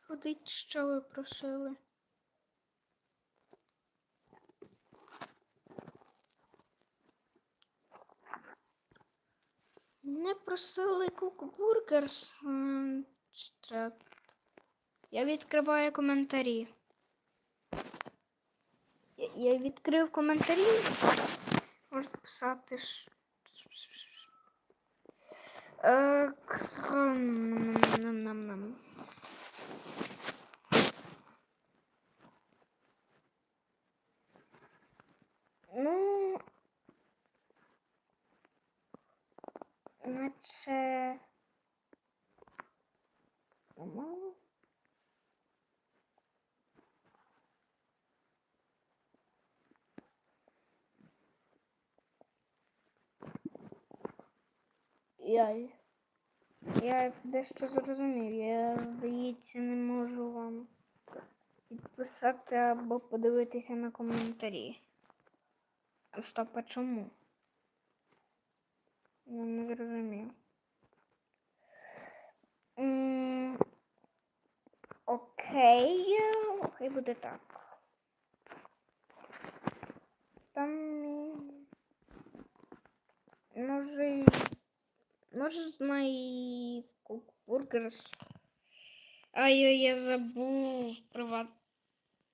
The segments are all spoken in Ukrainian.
Ходить, що ви просили. Не просили кукбургерс. Я відкриваю коментарі. Я, відкрив коментарі. Можете писати. Е. Ну, наче. Ну, Я, я дещо зрозумів. Я, здається, не можу вам підписати або подивитися на коментарі. Стоп, а чому? Я не зрозумів. Окей, хай буде так. Там може й- можна і в Кукбургерс. Ай, ой, я забув приват.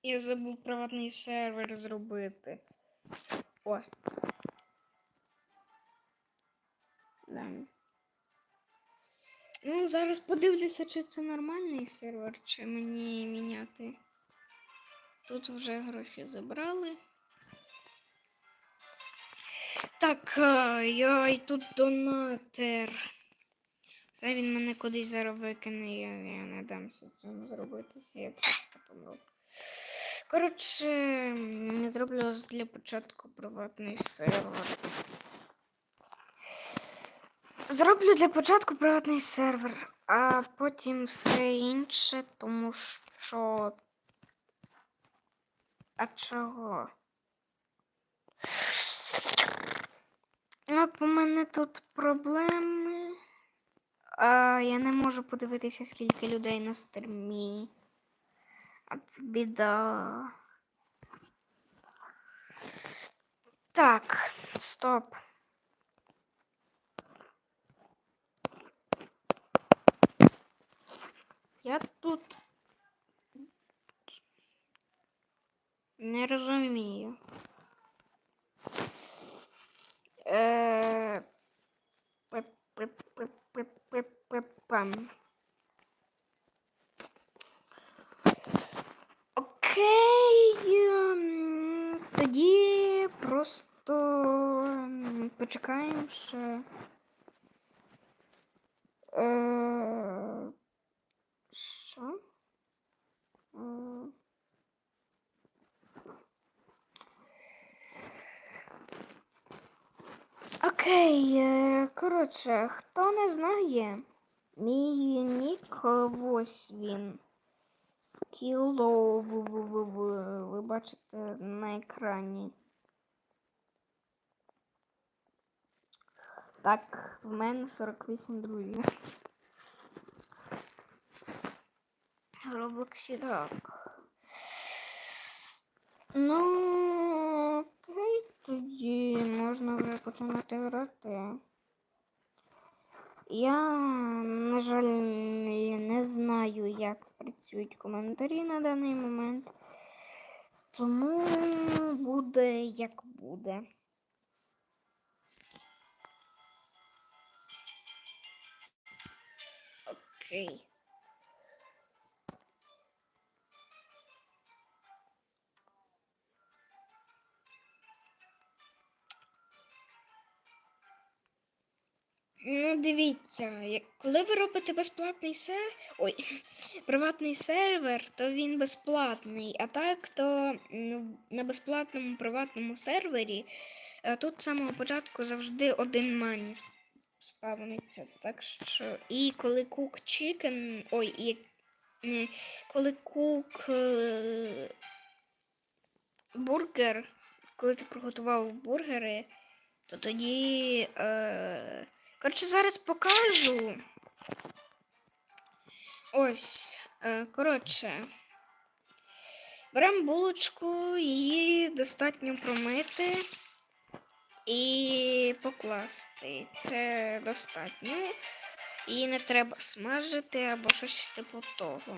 Я забув приватний сервер зробити. О. Да. Ну, зараз подивлюся, чи це нормальний сервер, чи мені міняти. Тут вже гроші забрали. Так, а, йой, тут донатер. Це він мене кудись зараз викине, я, я не дамся цьому зробитися, я просто помру. Коротше, м, зроблю для початку приватний сервер. Зроблю для початку приватний сервер, а потім все інше, тому що. А чого? От у мене тут проблеми. А, я не можу подивитися, скільки людей на стрімі. А це біда. Так, стоп. Я тут не розумію. Е. Окей. ем, Тоді просто ем, почекаємо ще. Е, Що? Е, Окей, е, коротше, хто не знає, мій нік ось він. Скіло, ви, бачите на екрані. Так, в мене 48 друзів. В Роблоксі. Ну, окей, тоді можна вже починати грати. Я, на жаль, не знаю, як працюють коментарі на даний момент. Тому буде як буде. Окей. Ну, дивіться, коли ви робите безплатний сервер, ой, приватний сервер, то він безплатний. А так, то ну, на безплатному приватному сервері е, тут з самого початку завжди один мані спавниться. Так що. І коли Cook Chicken, ой, і коли Cook е, бургер, коли ти приготував бургери, то тоді. Е, Коротше, зараз покажу. Ось. Е, коротше. Беремо булочку, її достатньо промити і покласти. Це достатньо. Її не треба смажити або щось типу того.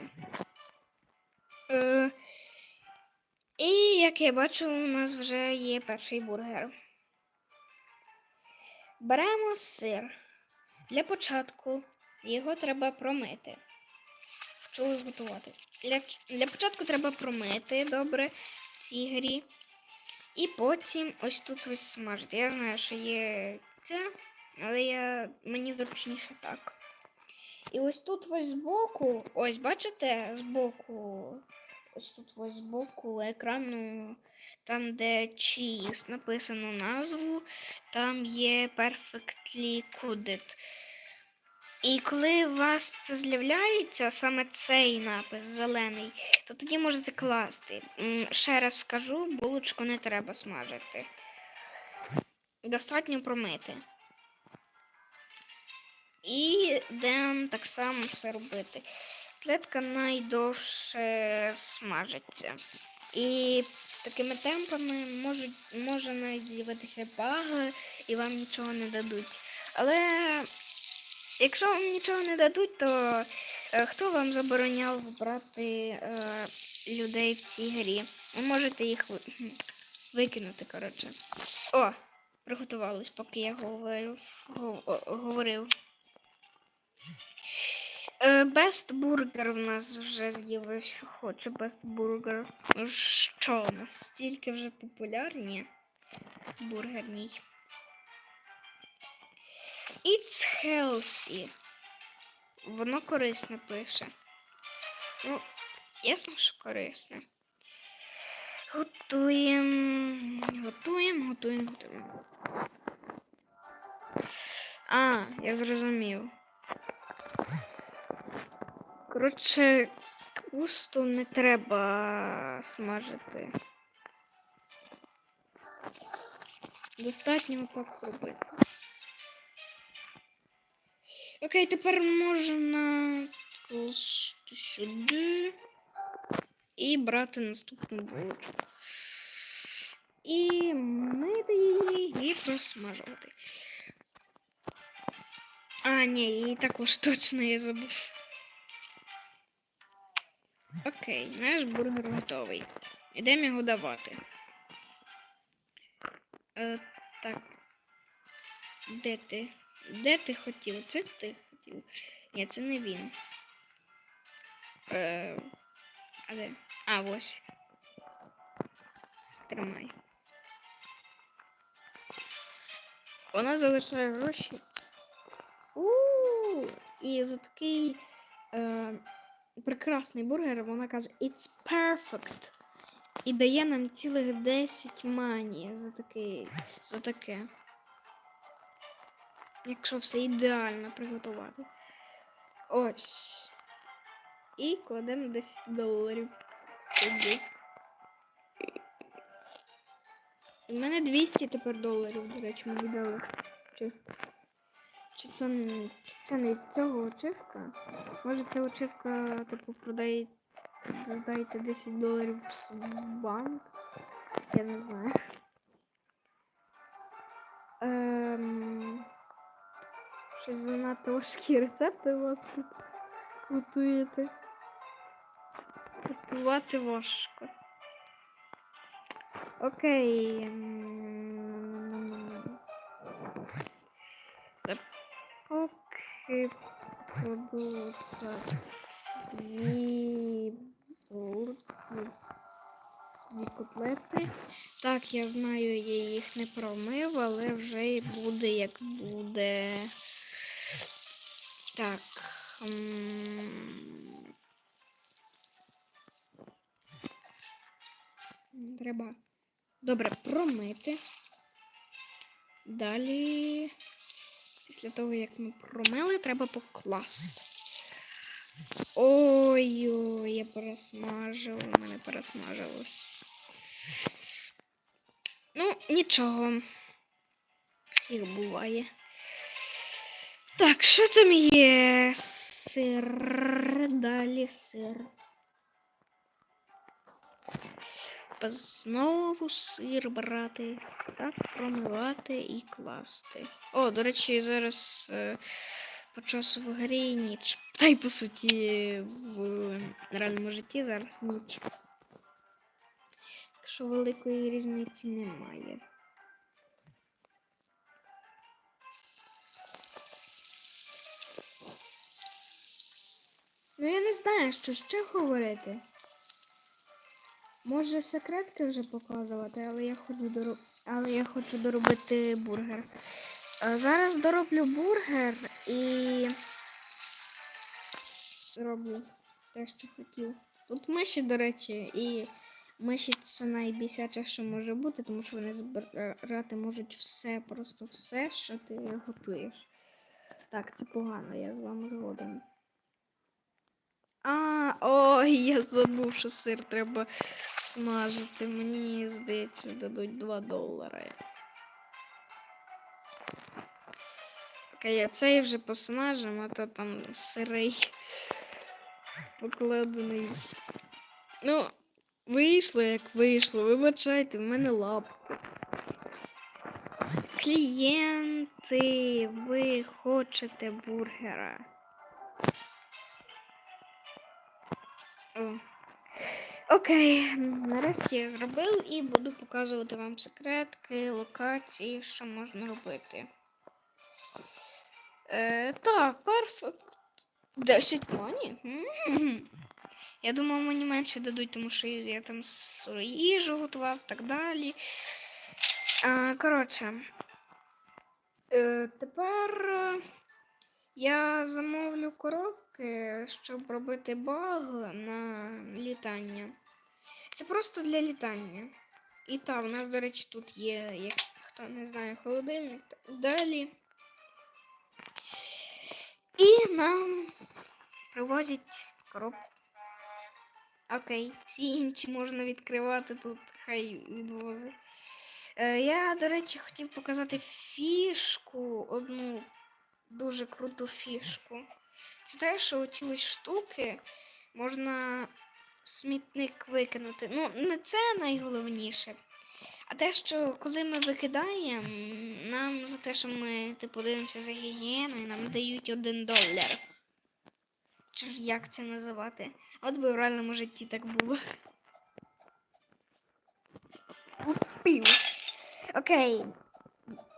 Е, і як я бачу, у нас вже є перший бургер. Беремо сир. Для початку його треба промити. Вчу готувати. Для, для початку треба промити добре в цій грі. І потім ось тут ось смажити. Я знаю, що є це, але я, мені зручніше так. І ось тут ось збоку, ось бачите, збоку, ось тут ось збоку екрану, там, де cheese написано назву, там є perfectly cooked. І коли у вас це з'являється, саме цей напис зелений, то тоді можете класти. Ще раз скажу, булочку не треба смажити. Достатньо промити. І дем так само все робити. Котлетка найдовше смажиться. І з такими темпами можуть, може навіть з'явитися баги і вам нічого не дадуть. Але якщо вам нічого не дадуть, то е, хто вам забороняв брати е, людей в цій грі? Ви можете їх ви- викинути, коротше. О, приготувались, поки я говорив. говорив. Best Burger в нас вже з'явився. Хочу Burger. Ну Що, настільки вже популярні бургерній. It's healthy. Воно корисне пише. Ну, ясно, що корисне. Готуємо. Готуємо, готуємо, готуємо. А, я зрозумів. Коротше, капусту не треба смажити. Достатньо так зробити. Окей, тепер можна класти сюди і брати наступну булочку. І мити її і просмажувати. А, ні, її також точно я забув. Окей, наш бургер готовий. Ідемо його давати. Е, так. Де ти? Де ти хотів? Це ти хотів. Ні, це не він. Е, а де? А, ось. Тримай. Вона залишає гроші. у І за такий е, прекрасний бургер вона каже It's perfect. І дає нам цілих 10 мані за такий, за таке. Якщо все ідеально приготувати. Ось. І кладемо 10 доларів сюди. У мене 200 тепер доларів, до речі, мені дали. Чи, це, чи це не цього очівка? Може ця очівка, типу, продає, додайте 10 доларів в банк? Я не знаю. Ем... Щось занадто важкі рецепти у вас тут готуєте. Готувати важко. Окей. Так дві дві котлети. Так, я знаю, я їх не промив, але вже і буде як буде. Так. Треба добре промити. Далі, після того, як ми промили, треба покласти. Ой-ой, я пересмажила, у мене пересмажилось. Ну, нічого. Всіх буває. Так, що там є? Сир. Далі сир. Знову сир брати, так, промивати і класти. О, до речі, зараз е, по часу в грі ніч. Та й по суті в реальному житті зараз ніч. Так що великої різниці немає. Ну я не знаю, що ще говорити. Може секретки вже показувати, але я хочу дороб... але я хочу доробити бургер. Зараз дороблю бургер і роблю те, що хотів. Тут миші, до речі, і миші це найбісяче, що може бути, тому що вони збирати можуть все, просто все, що ти готуєш. Так, це погано, я з вами згоден. А, ой, я забув, що сир треба смажити. Мені здається, дадуть 2 долари. Окей, а цей вже посмажимо, а то там сирий покладений. Ну, вийшло, як вийшло. Вибачайте, в мене лапка. Клієнти, ви хочете бургера. Окей, нарешті я зробив і буду показувати вам секретки, локації, що можна робити. Е, так, перфект. 10 мані. М. Я думав, мені менше дадуть, тому що я там свою їжу готував і так далі. А, коротше. Е, тепер я замовлю коробки, щоб робити баг на літання. Це просто для літання. І так, у нас, до речі, тут є, як хто не знає, холодильник далі. І нам привозять коробку. Окей, всі інші можна відкривати тут, хай відвозить. Е, я, до речі, хотів показати фішку, одну дуже круту фішку. Це те, що ці ось штуки можна в смітник викинути. Ну, не це найголовніше. А те, що коли ми викидаємо, нам за те, що ми типу дивимося за гігієною, нам дають один долар. Чи ж як це називати? От би в реальному житті так було. Окей.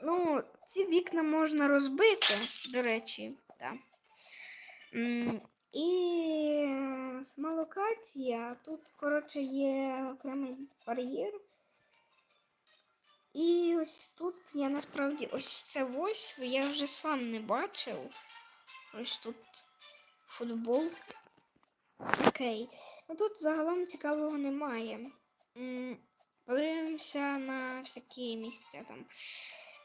Ну, ці вікна можна розбити, до речі, так. І сама локація. Тут, коротше, є окремий бар'єр. І ось тут я насправді ось це ось я вже сам не бачив. Ось тут футбол. Окей. Ну тут загалом цікавого немає. Подивимося на всякі місця там.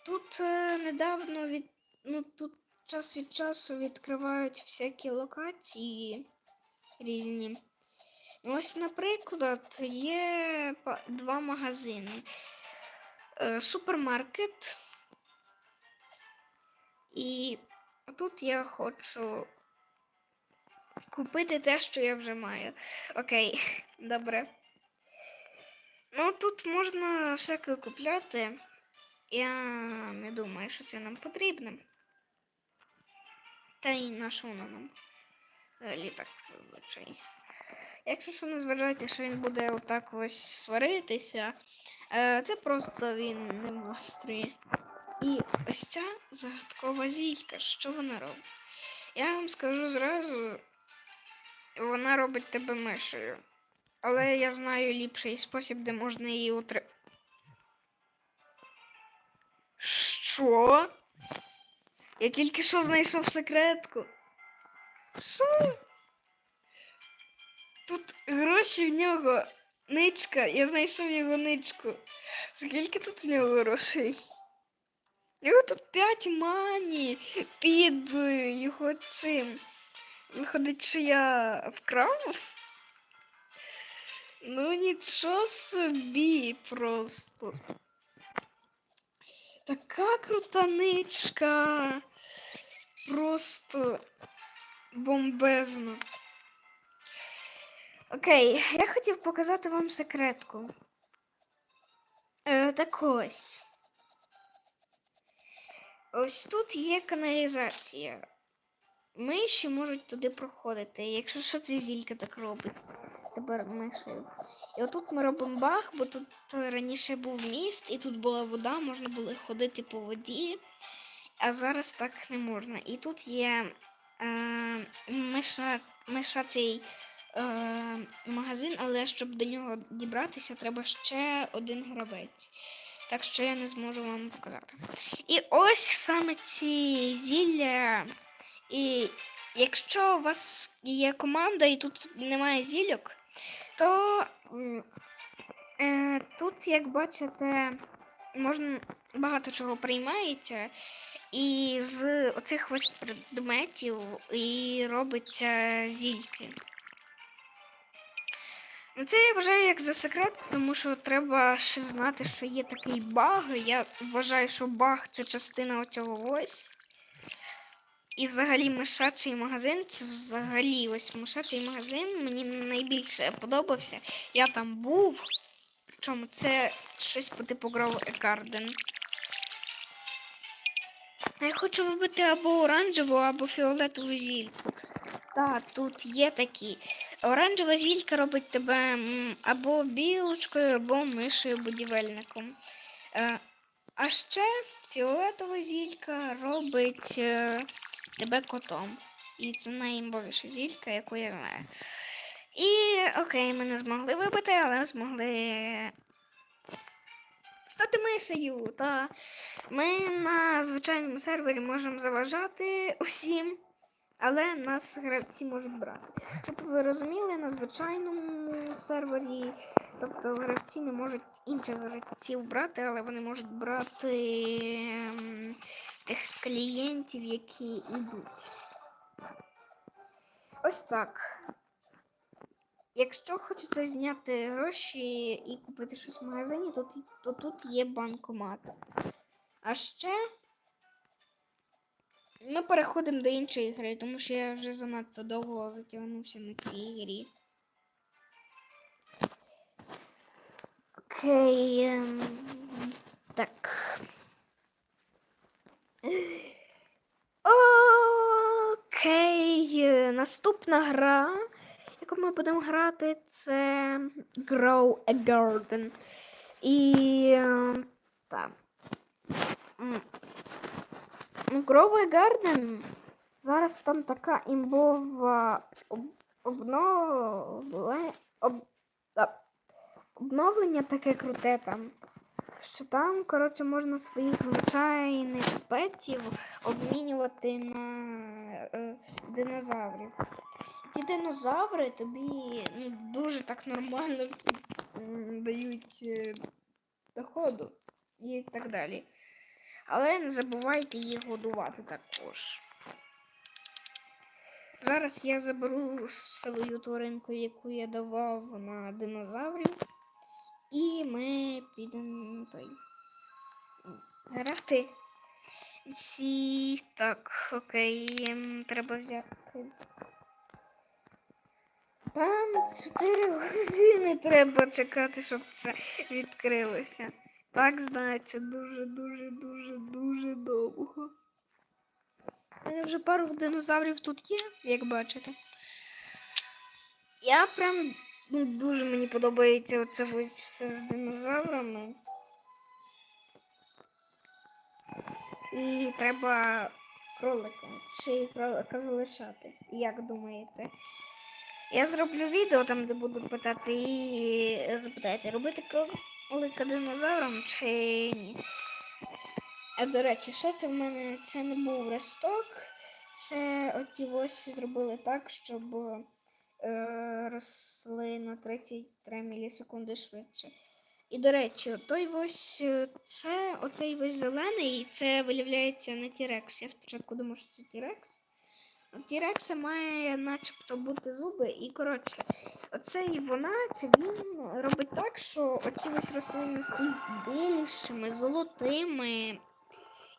Тут е, недавно від. Ну тут час від часу відкривають всякі локації різні. Ось, наприклад, є два магазини. Е, супермаркет. І тут я хочу купити те, що я вже маю. Окей, добре. Ну, тут можна всяке купляти. Я не думаю, що це нам потрібно. Та й на що воно нам взагалі так зазвичай. Якщо що не зважайте, що він буде отак ось сваритися, е, це просто він не в. І ось ця загадкова зілька, що вона робить? Я вам скажу зразу, вона робить тебе мишею. Але я знаю ліпший спосіб, де можна її утримати. Що? Я тільки що знайшов секретку. Що? Тут гроші в нього. Ничка, я знайшов його ничку. Скільки тут в нього грошей? Його тут 5 мані під його цим. Виходить, що я вкрав? Ну нічого собі просто. Така крута ничка. Просто бомбезно. Окей, я хотів показати вам секретку. Е, так ось. Ось тут є каналізація. Миші можуть туди проходити. Якщо що це зілька так робить. Тепер мишею. І отут ми робимо бах, бо тут раніше був міст, і тут була вода, можна було ходити по воді, а зараз так не можна. І тут є е, миша, мишачий е, магазин, але щоб до нього дібратися, треба ще один гравець. Так що я не зможу вам показати. І ось саме ці зілля. І якщо у вас є команда і тут немає зільок, то е, тут, як бачите, можна багато чого приймається, і з оцих ось предметів і робиться зільки. Ну, це я вважаю як за секрет, тому що треба ще знати, що є такий баг. Я вважаю, що баг це частина оцього ось. І взагалі мишачий магазин це взагалі ось мишачий магазин мені найбільше подобався. Я там був. Причому це щось по типу Grow a Garden. Я хочу вибити або оранжеву, або фіолетову зільку. Так, тут є такі. Оранжева зілька робить тебе або білочкою, або мишею будівельником. Е, а ще фіолетова зілька робить е, тебе котом. І це найімбовіша зілька, яку я знаю. І окей, ми не змогли вибити, але змогли стати мишею. Та ми на звичайному сервері можемо заважати усім, але нас гравці можуть брати. Щоб ви розуміли, на звичайному сервері, тобто гравці не можуть інших гравців брати, але вони можуть брати ем, тих клієнтів, які йдуть. Ось так. Якщо хочете зняти гроші і купити щось в магазині, то, то тут є банкомат. А ще ми переходимо до іншої гри, тому що я вже занадто довго затягнувся на цій грі. Окей. ем, Так. Окей. Наступна гра, яку ми будемо грати, це Grow a Garden. І е, так. Ну, a Garden. Зараз там така імбова об- обновле, об, та, обновлення таке круте там. Що там, коротше, можна своїх звичайних петів обмінювати на е, динозаврів. Ті динозаври тобі ну, дуже так нормально дають е, доходу і так далі. Але не забувайте їх годувати також. Зараз я заберу свою тваринку, яку я давав на динозаврів. І ми підемо той. Грати. Ці. Так, окей, треба взяти. Там 4 години треба чекати, щоб це відкрилося. Так, знається, дуже, дуже, дуже, дуже довго. У мене вже пару динозаврів тут є, як бачите. Я прям ну, дуже мені подобається оце ось все з динозаврами. І треба кролика чи кролика залишати. Як думаєте? Я зроблю відео там, де буду питати і запитати, робити кролика динозавром чи ні. А до речі, що це в мене? Це не був росток. Це оті ось зробили так, щоб е, росли на 33 мілісекунди швидше. І до речі, той ось е, це оцей ось зелений, і це виявляється не Тірекс. Я спочатку думав, що це Тірекс. А в Тірекса має начебто бути зуби. І коротше, оцей вона чи він робить так, що оці ось рослини стають більшими, золотими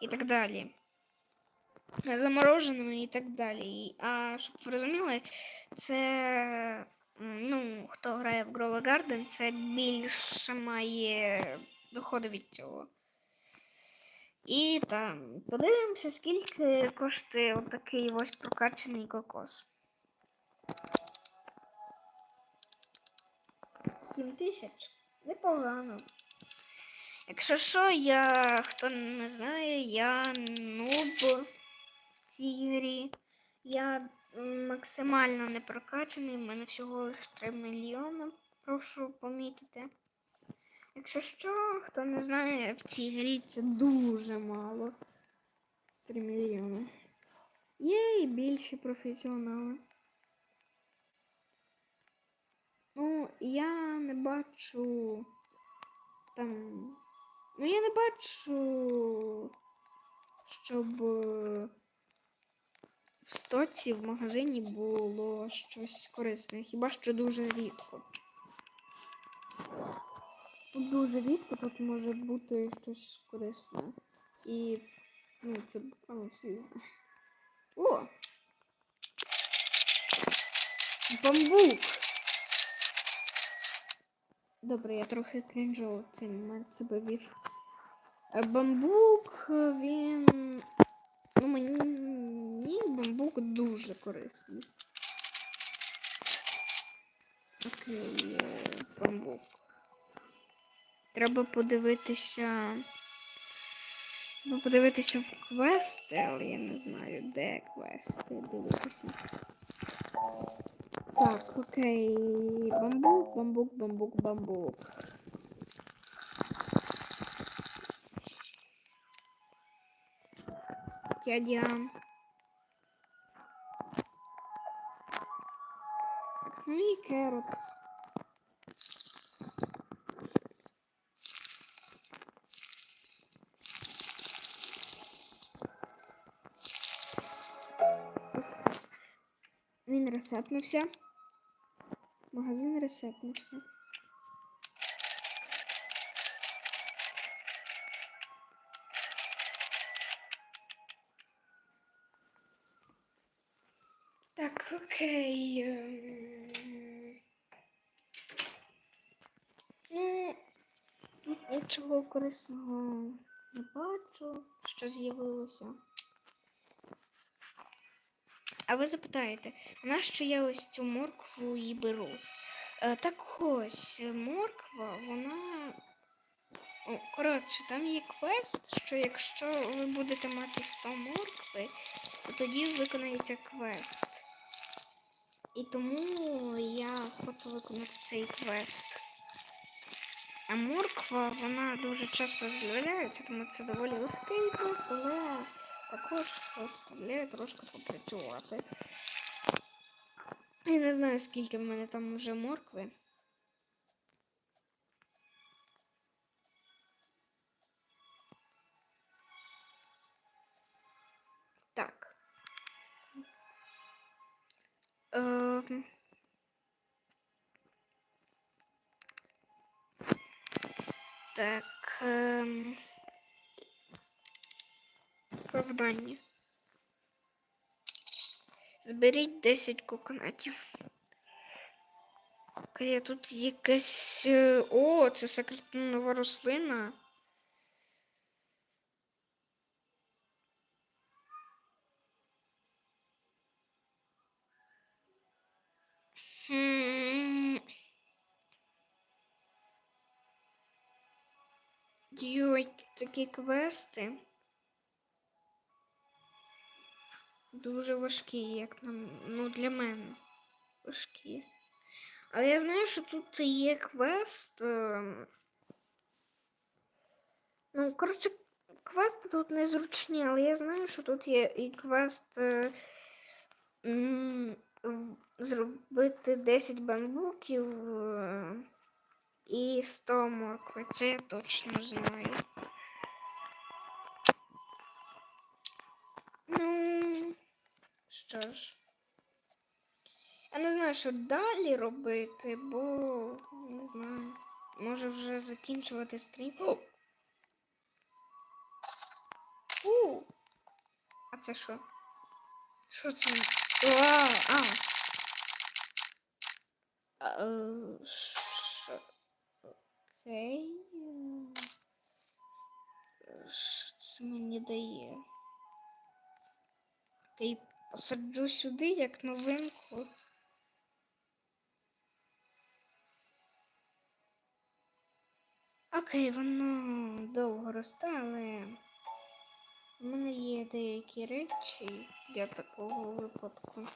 і так далі. Замороженими і так далі. А щоб ви розуміли, це ну, хто грає в Grove Garden, це більше має доходи від цього. І там подивимося, скільки коштує отакий ось прокачаний кокос. 7 тисяч. Непогано. Якщо що, я хто не знає, я нуб в цій грі. Я максимально не прокачаний, в мене всього лише 3 мільйони, прошу помітити. Якщо що, хто не знає, в цій грі це дуже мало. 3 мільйони. Є і більші професіонали. Ну, я не бачу там. Ну, я не бачу, щоб е, в стоці в магазині було щось корисне. Хіба що дуже рідко. Тут дуже рідко тут може бути щось корисне. І ну, це буквально всі. О! Бамбук! Добре, я трохи крінжово цей момент себе вів. Е, Бамбук, е, він. Ну, мені бамбук дуже корисний. Окей, е, бамбук. Треба подивитися. Ну, подивитися в квести, але я не знаю, де квести дивитися. Так, окей. Бамбук, бамбук, бамбук, бамбук. Дядя. Ну і керот. Він ресетнувся. Магазин ресетнувся. Так, окей. Ну, нічого корисного не бачу, що з'явилося. А ви запитаєте, нащо я ось цю моркву і беру? Е, так ось, е, морква, вона. Коротше, там є квест, що якщо ви будете мати 100 моркви, то тоді виконається квест. І тому я хочу виконати цей квест. А морква, вона дуже часто з'являється, тому це доволі легкий квест, але також заставляє трошки попрацювати. Я не знаю, скільки в мене там вже моркви. Так. Ем. Так. Ем. Завдання. Зберіть 10 коконатів. Окей, тут якась. е, О, це секретна нова рослина. Йой, такі квести. Дуже важкі, як нам, ну, для мене. Важкі. Але я знаю, що тут є квест. ем, Ну, коротше, квести тут незручні, але я знаю, що тут є і квест е, зробити 10 бамбуків е, і 100 моркви. Це я точно знаю. Ну, що ж. Я не знаю, що далі робити, бо не знаю. Може вже закінчувати стрім. О! У! А це що? Що це? А, а. Е? Окей. Що це мені дає? Окей, посаджу сюди як новинку. Окей, воно довго росте, але в мене є деякі речі для такого випадку.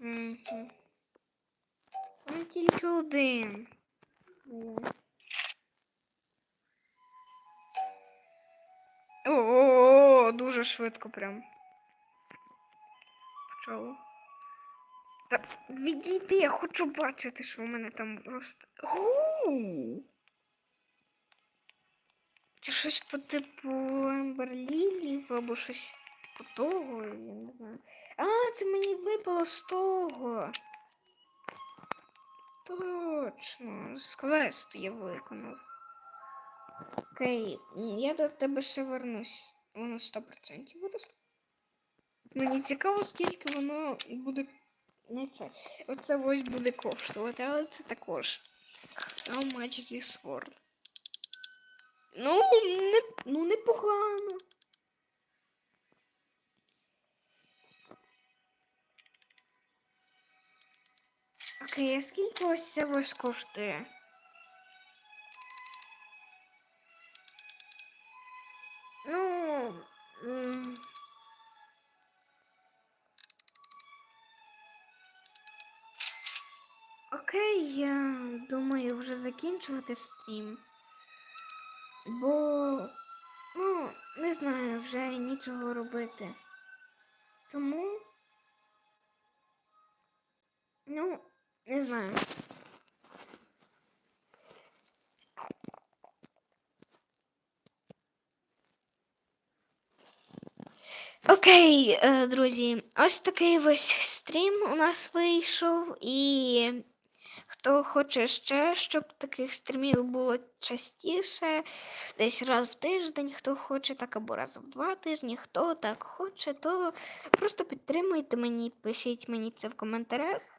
Угу. Там тільки один. Ой. Дуже швидко прям. Почало. Та відійди, я хочу бачити, що в мене там росте. Оу! Це щось по типу Емберлілів або щось типу того, я не знаю. А, це мені випало з того. Точно, з квесту я виконав. Окей, я до тебе ще вернусь. Воно 100% виросте. Мені цікаво, скільки воно буде. Не це. Оце ось буде коштувати, але це також. How much is this world? Ну, не, ну непогано. Окей, а скільки ось це ось коштує? Закінчувати стрім. Бо, ну, не знаю, вже нічого робити. Тому. Ну, не знаю. Окей, е, друзі, ось такий ось стрім у нас вийшов. І хто хоче ще, щоб таких стрімів було частіше, десь раз в тиждень, хто хоче, так або раз в два тижні, хто так хоче, то просто підтримуйте мені, пишіть мені це в коментарях.